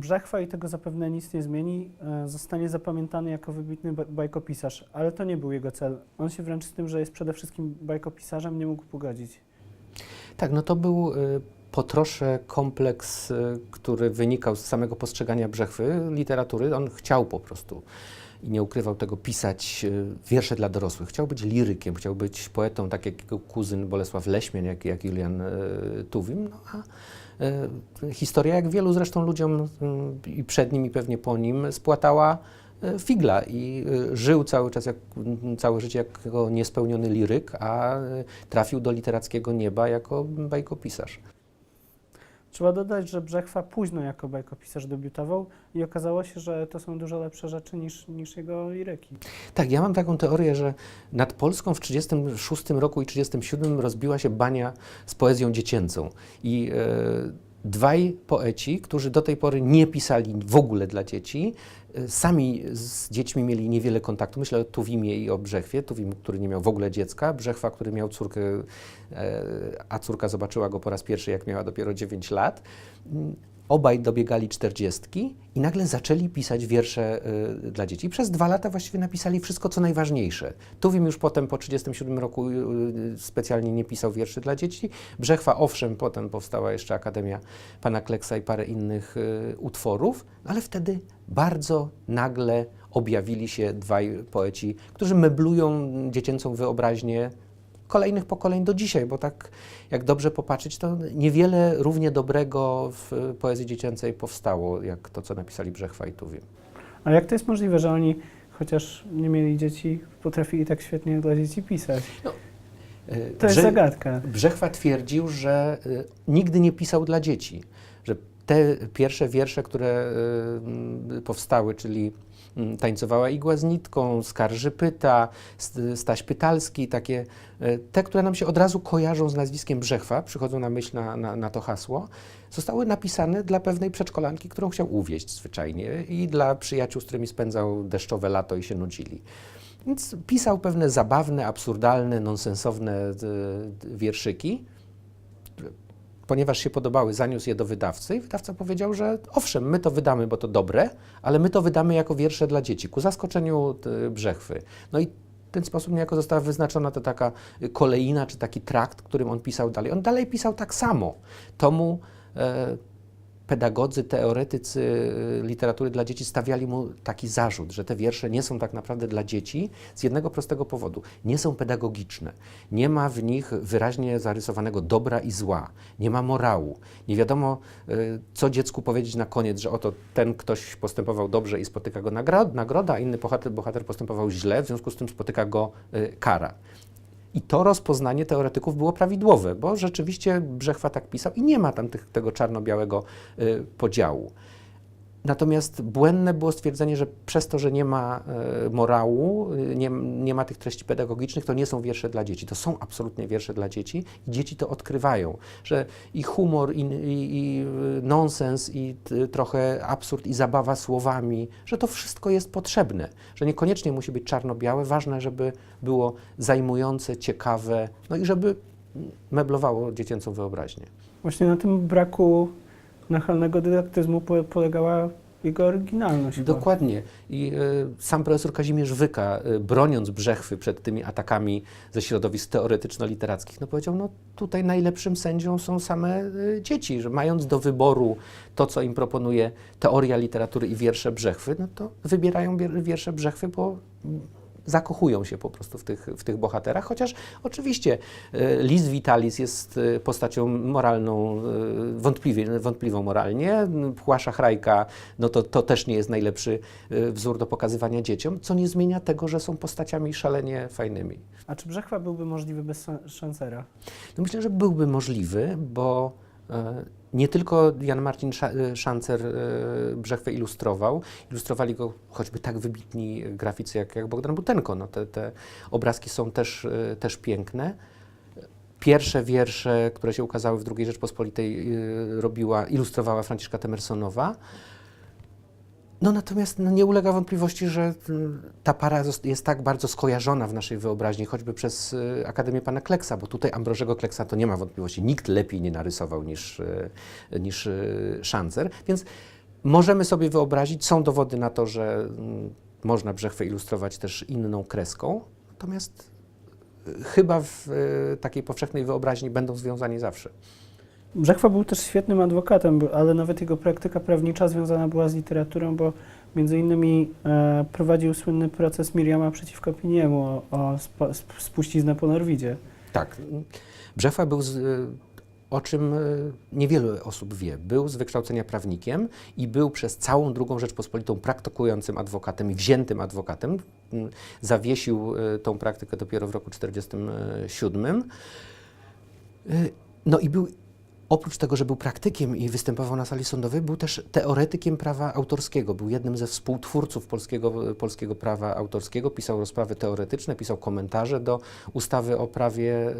Brzechwa i tego zapewne nic nie zmieni, e, zostanie zapamiętany jako wybitny ba- bajkopisarz, ale to nie był jego cel. On się wręcz z tym, że jest przede wszystkim bajkopisarzem, nie mógł pogodzić. Tak, no to był y, po trosze kompleks, y, który wynikał z samego postrzegania Brzechwy, literatury. On chciał po prostu i nie ukrywał tego pisać y, wiersze dla dorosłych. Chciał być lirykiem, chciał być poetą, tak jak jego kuzyn Bolesław Leśmian, jak, jak Julian y, Tuwim. No, a y, historia, jak wielu zresztą ludziom y, i przed nim i pewnie po nim, spłatała figla i żył cały czas, jak, m, całe życie jako niespełniony liryk, a trafił do literackiego nieba jako bajkopisarz. Trzeba dodać, że Brzechwa późno jako bajkopisarz debiutował i okazało się, że to są dużo lepsze rzeczy niż, niż jego liryki. Tak, ja mam taką teorię, że nad Polską w 1936 roku i 1937 rozbiła się bania z poezją dziecięcą. I e, dwaj poeci, którzy do tej pory nie pisali w ogóle dla dzieci, e, sami z dziećmi mieli niewiele kontaktu. Myślę o Tuwimie i o Brzechwie. Tuwim, który nie miał w ogóle dziecka, Brzechwa, który miał córkę, e, a córka zobaczyła go po raz pierwszy, jak miała dopiero 9 lat. Obaj dobiegali czterdziestki i nagle zaczęli pisać wiersze y, dla dzieci. Przez dwa lata właściwie napisali wszystko, co najważniejsze. Tuwim już potem po 1937 roku y, y, specjalnie nie pisał wierszy dla dzieci. Brzechwa, owszem, potem powstała jeszcze Akademia Pana Kleksa i parę innych y, utworów, ale wtedy bardzo nagle objawili się dwaj poeci, którzy meblują dziecięcą wyobraźnię kolejnych pokoleń do dzisiaj, bo tak jak dobrze popatrzeć, to niewiele równie dobrego w poezji dziecięcej powstało, jak to, co napisali Brzechwa i Tuwim. A jak to jest możliwe, że oni, chociaż nie mieli dzieci, potrafili tak świetnie dla dzieci pisać? E, To jest Brze- zagadka. Brzechwa twierdził, że y, nigdy nie pisał dla dzieci, że te pierwsze wiersze, które y, y, powstały, czyli mm, Tańcowała igła z nitką, Skarży pyta, St- Staś Pytalski, takie, y, te, które nam się od razu kojarzą z nazwiskiem Brzechwa, przychodzą na myśl na, na, na to hasło, zostały napisane dla pewnej przedszkolanki, którą chciał uwieść zwyczajnie i dla przyjaciół, z którymi spędzał deszczowe lato i się nudzili. Więc pisał pewne zabawne, absurdalne, nonsensowne wierszyki. Ponieważ się podobały, zaniósł je do wydawcy i wydawca powiedział, że owszem, my to wydamy, bo to dobre, ale my to wydamy jako wiersze dla dzieci, ku zaskoczeniu y, Brzechwy. No i w ten sposób niejako została wyznaczona to taka kolejna, czy taki trakt, którym on pisał dalej. On dalej pisał tak samo. To mu e, pedagodzy, teoretycy y, literatury dla dzieci stawiali mu taki zarzut, że te wiersze nie są tak naprawdę dla dzieci z jednego prostego powodu. Nie są pedagogiczne. Nie ma w nich wyraźnie zarysowanego dobra i zła. Nie ma morału. Nie wiadomo, y, co dziecku powiedzieć na koniec, że oto ten ktoś postępował dobrze i spotyka go nagroda, a inny bohater, bohater postępował źle, w związku z tym spotyka go y, kara. I to rozpoznanie teoretyków było prawidłowe, bo rzeczywiście Brzechwa tak pisał i nie ma tam tych, tego czarno-białego y, podziału. Natomiast błędne było stwierdzenie, że przez to, że nie ma y, morału, y, nie, nie ma tych treści pedagogicznych, to nie są wiersze dla dzieci. To są absolutnie wiersze dla dzieci i dzieci to odkrywają, że i humor, i, i, i y, nonsens, i t, trochę absurd, i zabawa słowami, że to wszystko jest potrzebne, że niekoniecznie musi być czarno-białe, ważne, żeby było zajmujące, ciekawe, no i żeby meblowało dziecięcą wyobraźnię. Właśnie na tym braku nachalnego dydaktyzmu po, polegała jego oryginalność. Dokładnie. I y, sam profesor Kazimierz Wyka, y, broniąc Brzechwy przed tymi atakami ze środowisk teoretyczno-literackich, no powiedział, no tutaj najlepszym sędzią są same y, dzieci, że mając do wyboru to, co im proponuje teoria literatury i wiersze Brzechwy, no to wybierają bier- wiersze Brzechwy, bo zakochują się po prostu w tych, w tych bohaterach, chociaż oczywiście y, Lis Vitalis jest y, postacią moralną, y, wątpliwie, wątpliwą moralnie, Pchła Szachrajka, no to, to też nie jest najlepszy wzór do pokazywania dzieciom, co nie zmienia tego, że są postaciami szalenie fajnymi. A czy Brzechwa byłby możliwy bez Szan- Szancera? No myślę, że byłby możliwy, bo e, nie tylko Jan Marcin e, Szancer e, Brzechwę ilustrował, ilustrowali go choćby tak wybitni graficy jak, jak Bogdan Butenko. No te, te obrazki są też, e, też piękne. Pierwsze wiersze, które się ukazały w II Rzeczpospolitej, e, robiła, ilustrowała Franciszka Temersonowa. No natomiast no, nie ulega wątpliwości, że mm, ta para jest tak bardzo skojarzona w naszej wyobraźni, choćby przez y, Akademię Pana Kleksa, bo tutaj Ambrożego Kleksa to nie ma wątpliwości, nikt lepiej nie narysował niż, y, niż y, Szancer, więc Możemy sobie wyobrazić, są dowody na to, że mm, można Brzechwę ilustrować też inną kreską, natomiast y, chyba w y, takiej powszechnej wyobraźni będą związani zawsze. Brzechwa był też świetnym adwokatem, ale nawet jego praktyka prawnicza związana była z literaturą, bo między innymi e, prowadził słynny proces Miriama przeciwko Piniemu o, o sp- spuściznę po Norwidzie. Tak. Brzechwa był, z, y, o czym y, niewiele osób wie, był z wykształcenia prawnikiem i był przez całą II Rzeczpospolitą praktykującym adwokatem i wziętym adwokatem. Mm, Zawiesił y, tą praktykę dopiero w roku 1947. Y, No i był, oprócz tego, że był praktykiem i występował na sali sądowej, był też teoretykiem prawa autorskiego. Był jednym ze współtwórców polskiego, polskiego prawa autorskiego. Pisał rozprawy teoretyczne, pisał komentarze do ustawy o prawie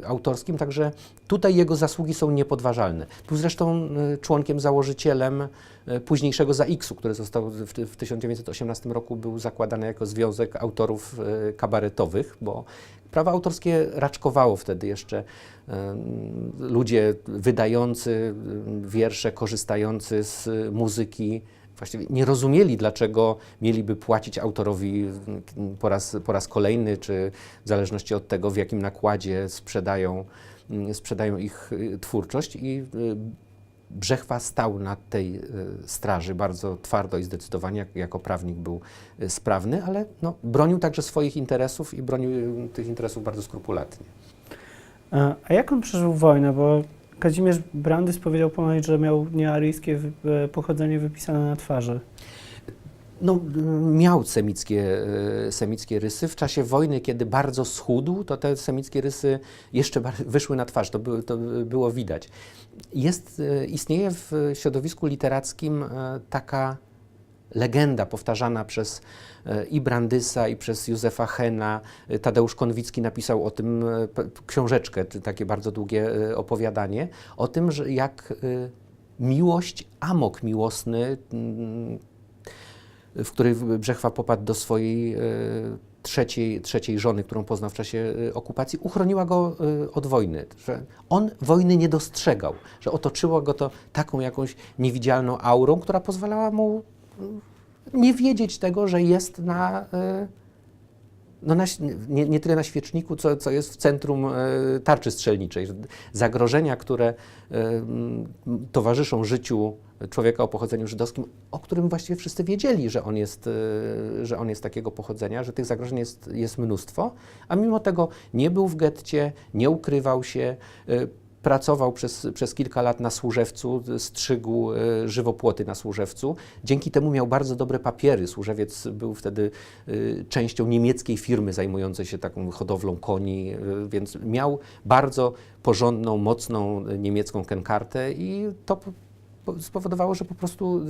y, autorskim, także tutaj jego zasługi są niepodważalne. Był zresztą y, członkiem, założycielem y, późniejszego ZAX-u, który został w, w 1918 roku był zakładany jako Związek Autorów y, Kabaretowych, bo prawo autorskie raczkowało wtedy jeszcze ludzie wydający wiersze, korzystający z muzyki, właściwie nie rozumieli, dlaczego mieliby płacić autorowi po raz, po raz kolejny, czy w zależności od tego, w jakim nakładzie sprzedają, sprzedają ich y, twórczość. I y, Brzechwa stał na tej y, straży bardzo twardo i zdecydowanie, jak, jako prawnik był y, sprawny, ale no, bronił także swoich interesów i bronił y, tych interesów bardzo skrupulatnie. E, A jak on przeżył wojnę? Bo Kazimierz Brandys powiedział ponoć, że miał niearyjskie e, pochodzenie wypisane na twarzy. No, miał semickie, e, semickie rysy. W czasie wojny, kiedy bardzo schudł, to te semickie rysy jeszcze wyszły na twarz, to, by, to było widać. Jest, e, istnieje w środowisku literackim e, taka legenda powtarzana przez i Brandysa, i przez Józefa Hena. Tadeusz Konwicki napisał o tym książeczkę, takie bardzo długie opowiadanie, o tym, że jak miłość, amok miłosny, w której Brzechwa popadł do swojej e, trzeciej, trzeciej żony, którą poznał w czasie e, okupacji, uchroniła go e, od wojny. Że on wojny nie dostrzegał, że otoczyło go to taką jakąś niewidzialną aurą, która pozwalała mu mm, nie wiedzieć tego, że jest na, no na, nie, nie tyle na świeczniku, co, co jest w centrum tarczy strzelniczej. Że Zagrożenia, które towarzyszą życiu człowieka o pochodzeniu żydowskim, o którym właściwie wszyscy wiedzieli, że on jest, e, że on jest takiego pochodzenia, że tych zagrożeń jest, jest mnóstwo, a mimo tego nie był w getcie, nie ukrywał się, e, pracował przez, przez kilka lat na Służewcu, strzygł e, żywopłoty na Służewcu. Dzięki temu miał bardzo dobre papiery. Służewiec był wtedy częścią niemieckiej firmy zajmującej się taką hodowlą koni, więc miał bardzo porządną, mocną niemiecką kenkartę i to spowodowało, że po prostu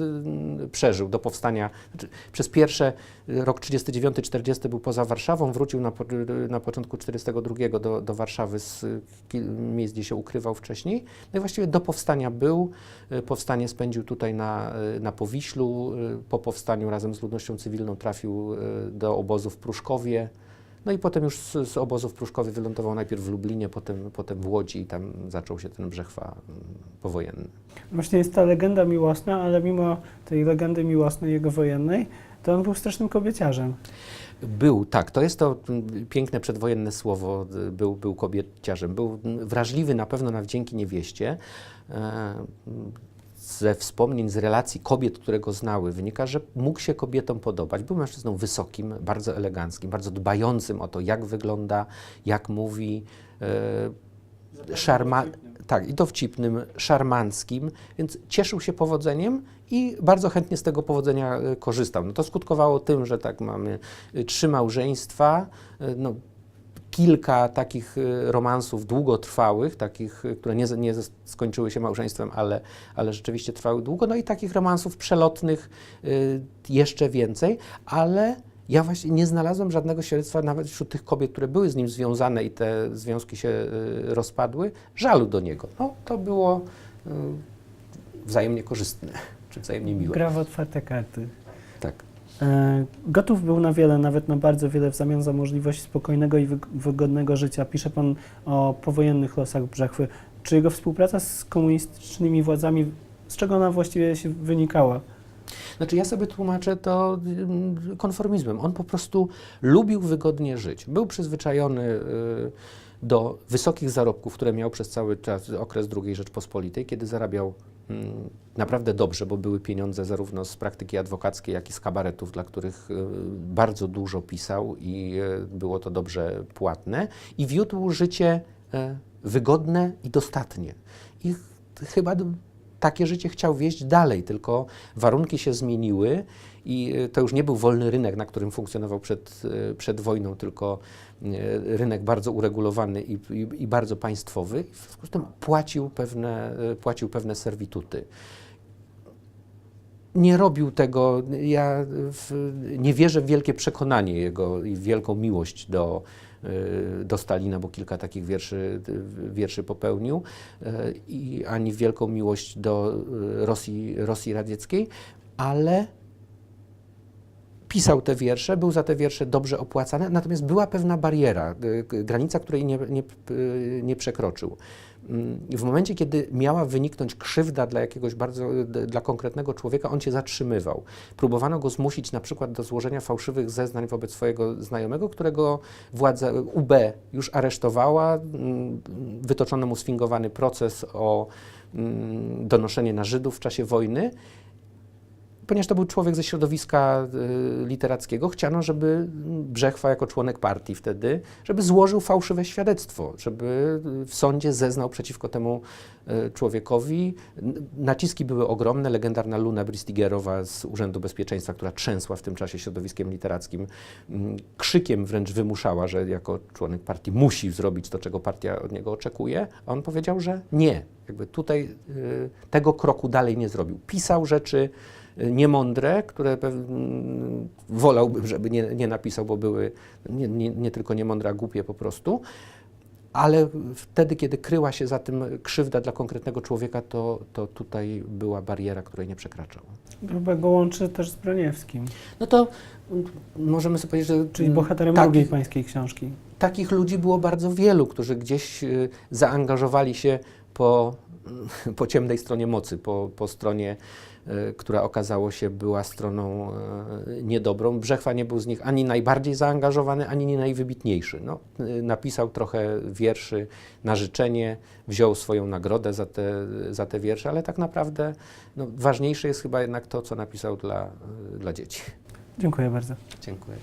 y, przeżył do powstania. Znaczy, przez pierwsze y, rok 39-40 był poza Warszawą, wrócił na, y, na początku 42 do, do Warszawy z miejsc, gdzie się ukrywał wcześniej. No i właściwie do powstania był. Powstanie spędził tutaj na, na Powiślu. Po powstaniu razem z ludnością cywilną trafił do obozu w Pruszkowie. No i potem już z, z obozu w Pruszkowie wylądował najpierw w Lublinie, potem, potem w Łodzi i tam zaczął się ten brzechwa mm, powojenny. Właśnie jest ta legenda miłosna, ale mimo tej legendy miłosnej jego wojennej, to on był strasznym kobieciarzem. Był, tak, to jest to mm, piękne przedwojenne słowo, był, był kobieciarzem. Był mm, wrażliwy na pewno na wdzięki niewieście. Ze wspomnień, z relacji kobiet, które go znały, wynika, że mógł się kobietom podobać. Był mężczyzną wysokim, bardzo eleganckim, bardzo dbającym o to, jak wygląda, jak mówi. e, Szarma, tak, i dowcipnym, szarmanckim, więc cieszył się powodzeniem i bardzo chętnie z tego powodzenia e, korzystał. No to skutkowało tym, że tak mamy e, trzy małżeństwa, no, kilka takich e, romansów długotrwałych, takich, e, które nie, nie skończyły się małżeństwem, ale, ale rzeczywiście trwały długo, no i takich romansów przelotnych e, jeszcze więcej, ale ja właśnie nie znalazłem żadnego świadectwa, nawet wśród tych kobiet, które były z nim związane i te związki się y, rozpadły, żalu do niego. No, to było y, wzajemnie korzystne, czy wzajemnie miłe. Gra w otwarte karty. E, Gotów był na wiele, nawet na bardzo wiele w zamian za możliwość spokojnego i wyg- wygodnego życia. Pisze pan o powojennych losach Brzechwy. Czy jego współpraca z komunistycznymi władzami z czego ona właściwie się wynikała? Znaczy ja sobie tłumaczę to mm, konformizmem. On po prostu lubił wygodnie żyć. Był przyzwyczajony y, do wysokich zarobków, które miał przez cały czas, okres II Rzeczpospolitej, kiedy zarabiał naprawdę dobrze, bo były pieniądze zarówno z praktyki adwokackiej, jak i z kabaretów, dla których y, bardzo dużo pisał i y, było to dobrze płatne. I wiódł życie y, wygodne i dostatnie. I ch- chyba takie życie chciał wieść dalej, tylko warunki się zmieniły i y, to już nie był wolny rynek, na którym funkcjonował przed, y, przed wojną, tylko y, rynek bardzo uregulowany i, i, i bardzo państwowy. W związku z tym płacił pewne, płacił pewne serwituty. Nie robił tego, ja w, nie wierzę w wielkie przekonanie jego i wielką miłość do, do Stalina, bo kilka takich wierszy, wierszy popełnił, i ani w wielką miłość do Rosji, Rosji radzieckiej, ale pisał te wiersze, był za te wiersze dobrze opłacany, natomiast była pewna bariera, k- granica, której nie, nie, y, nie przekroczył. Mm, W momencie, kiedy miała wyniknąć krzywda dla jakiegoś bardzo, d- dla konkretnego człowieka, on się zatrzymywał. Próbowano go zmusić na przykład do złożenia fałszywych zeznań wobec swojego znajomego, którego władza UB już aresztowała, mm, wytoczono mu sfingowany proces o mm, donoszenie na Żydów w czasie wojny. Ponieważ to był człowiek ze środowiska y, literackiego, chciano, żeby Brzechwa jako członek partii wtedy, żeby złożył fałszywe świadectwo, żeby y, w sądzie zeznał przeciwko temu y, człowiekowi. Naciski były ogromne. Legendarna Luna Bristigerowa z Urzędu Bezpieczeństwa, która trzęsła w tym czasie środowiskiem literackim, mm, krzykiem wręcz wymuszała, że jako członek partii musi zrobić to, czego partia od niego oczekuje, a on powiedział, że nie. Jakby tutaj tego kroku dalej nie zrobił. Pisał rzeczy niemądre, które wolałbym, żeby nie, nie napisał, bo były nie, nie, nie tylko niemądre, a głupie po prostu. Ale wtedy, kiedy kryła się za tym krzywda dla konkretnego człowieka, to, to tutaj była bariera, której nie przekraczał. Chyba go łączy też z Broniewskim, No to możemy sobie powiedzieć, że czyli bohaterem taki- drugiej pańskiej książki. takich ludzi było bardzo wielu, którzy gdzieś y, zaangażowali się po, po ciemnej stronie mocy, po, po stronie, która okazało się była stroną y, niedobrą. Brzechwa nie był z nich ani najbardziej zaangażowany, ani nie najwybitniejszy. No, y, napisał trochę wierszy na życzenie, wziął swoją nagrodę za te, za te wiersze, ale tak naprawdę no, ważniejsze jest chyba jednak to, co napisał dla, dla dzieci. Dziękuję bardzo. Dziękuję.